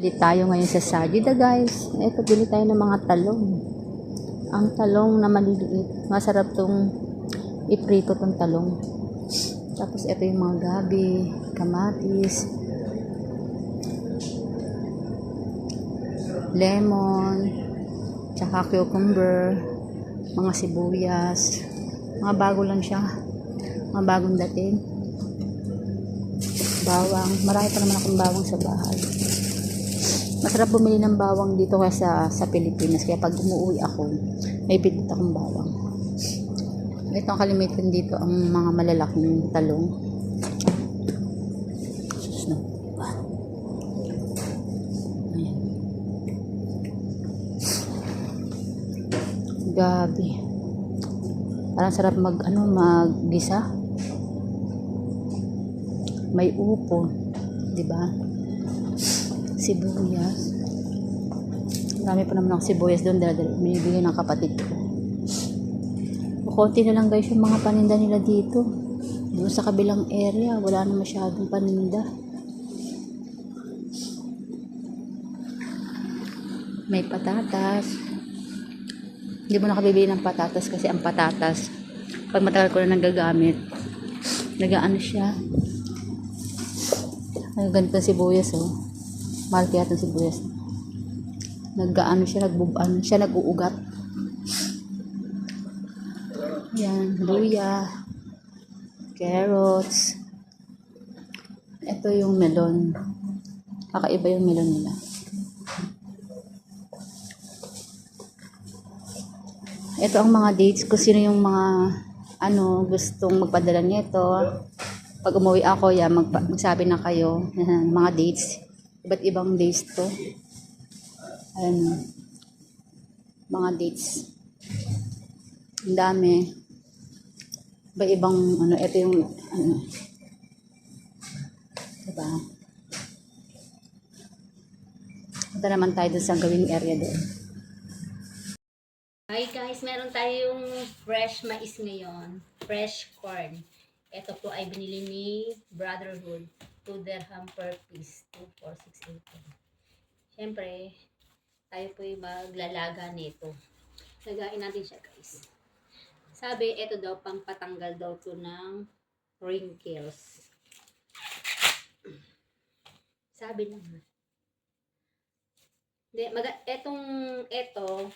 Bili tayo ngayon sa Sajida guys. Ito, bili tayo ng mga talong. Ang talong na maliliit. Masarap tong iprito tong talong. Tapos ito yung mga gabi, kamatis, lemon, tsaka cucumber, mga sibuyas. Mga bago lang siya. Mga bagong dating. Bawang. Marami pa naman akong bawang sa bahay. Masarap bumili ng bawang dito kaysa sa Pilipinas. Kaya pag umuwi ako, may bibit akong bawang. Ito ang kalimitan dito, ang mga malalaking talong. Gabi. Parang sarap mag, ano, maggisa. May upo. di ba? Sibuyas. Marami pa naman ako sibuyas doon dahil binibigyan ng kapatid ko. Konti na lang guys yung mga paninda nila dito. Doon sa kabilang area, wala na masyadong paninda. May patatas. Hindi mo nakabibili ng patatas kasi ang patatas, pag matagal ko na nagagamit, nagaano siya. Ay, ganito sibuyas oh. Mahal kaya itong sibuyas. Nag-ano siya, nagbub, ano siya, nag-uugat. Yan, luya, carrots. Ito yung melon. Kakaiba yung melon nila. Ito ang mga dates kung sino yung mga ano gustong magpadala nito. Pag umuwi ako, yan, mag, magsabi na kayo ng mga dates. Iba't ibang dates to. Ayan. Mga dates. Ang dami. Iba ibang ano, ito yung ano. Diba? Punta naman tayo dun sa gawing area doon. Hi guys, meron tayong fresh mais ngayon. Fresh corn. Ito po ay binili ni Brotherhood. 2 dirham per piece. 2, 4, 6, 8, 10. Siyempre, tayo po ay maglalaga nito. Lagain natin siya guys. Sabi, ito daw pang patanggal daw to ng wrinkles. Sabi naman. Hindi, maga, etong, eto,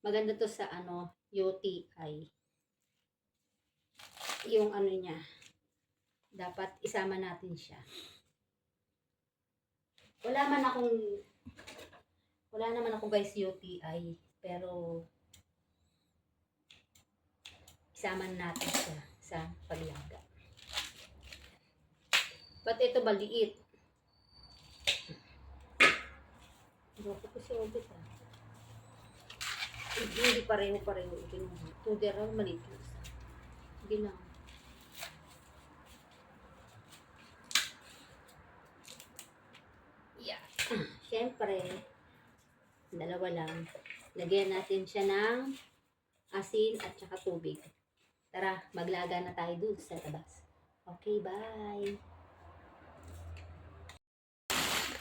maganda to sa ano, UTI. Yung ano niya, dapat isama natin siya. Wala man akong, wala naman ako guys UTI, pero isama natin siya sa paglaga. Ba't ito maliit? Loko ko si Obit ah. Hindi, hindi pareho-pareho. Ginawa. Tuder lang, maliit lang isa. Ginawa. Yeah. Siyempre, dalawa lang. Lagyan natin siya ng asin at saka tubig. Tara, maglaga na tayo dun sa labas. Okay, bye!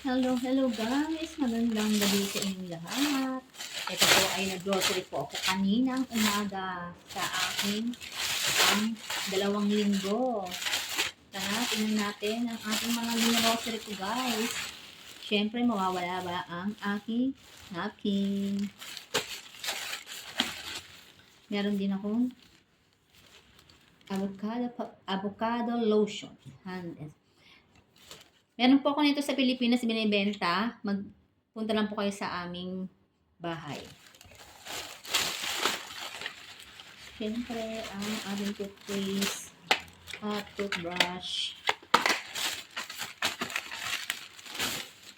Hello, hello guys! Magandang gabi sa inyong lahat. Ito po ay nag-grocery po ako kaninang umaga sa aking ang dalawang linggo. Tara, tingnan natin ang ating mga grocery ko guys. Siyempre, mawawala ba ang aking napkin? Meron din akong avocado, avocado lotion. Hand Meron po ako nito sa Pilipinas binibenta. Magpunta lang po kayo sa aming bahay. Siyempre, ang ating toothpaste at toothbrush.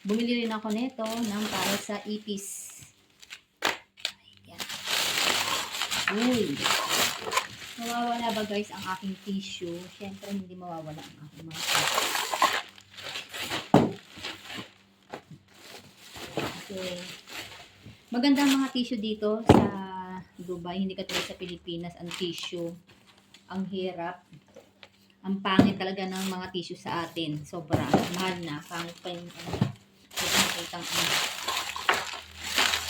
Bumili rin ako nito ng para sa ipis. Ayan. Uy! Mawawala ba guys ang aking tissue? Siyempre, hindi mawawala ang aking mga tissue. Kasi, maganda ang mga tissue dito sa Dubai. Hindi katulad sa Pilipinas, ang tissue. Ang hirap. Ang pangit talaga ng mga tissue sa atin. Sobra. Mahal na. Pangit pa yung. Pang ano.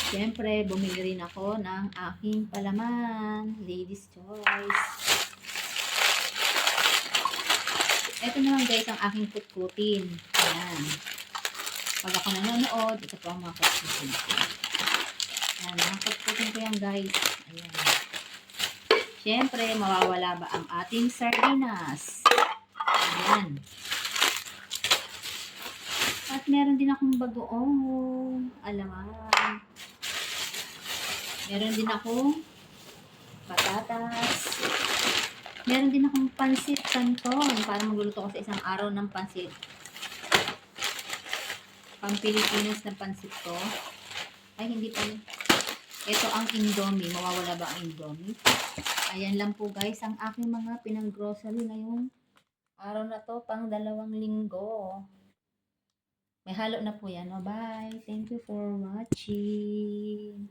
Siyempre, bumili rin ako ng aking palaman. Ladies choice. Ito naman guys ang aking kutkutin. Ayan. Pag ako nanonood, ito po ang mga kutkutin ko. Ayan, mga kutkutin ko yan guys. Ayan. Siyempre, mawawala ba ang ating sardinas? Ayan. At meron din akong bagoong alaman. Meron din akong patatas. Meron din akong pansit canton para magluluto ko sa isang araw ng pansit. Pampilipinas na pansit to. Ay, hindi pa. Ito ang Indomie. Mawawala ba ang Indomie? Ayan lang po guys ang aking mga pinang-grocery ngayong araw na to pang dalawang linggo. May halo na po yan. Oh, Bye-bye. Thank you for watching.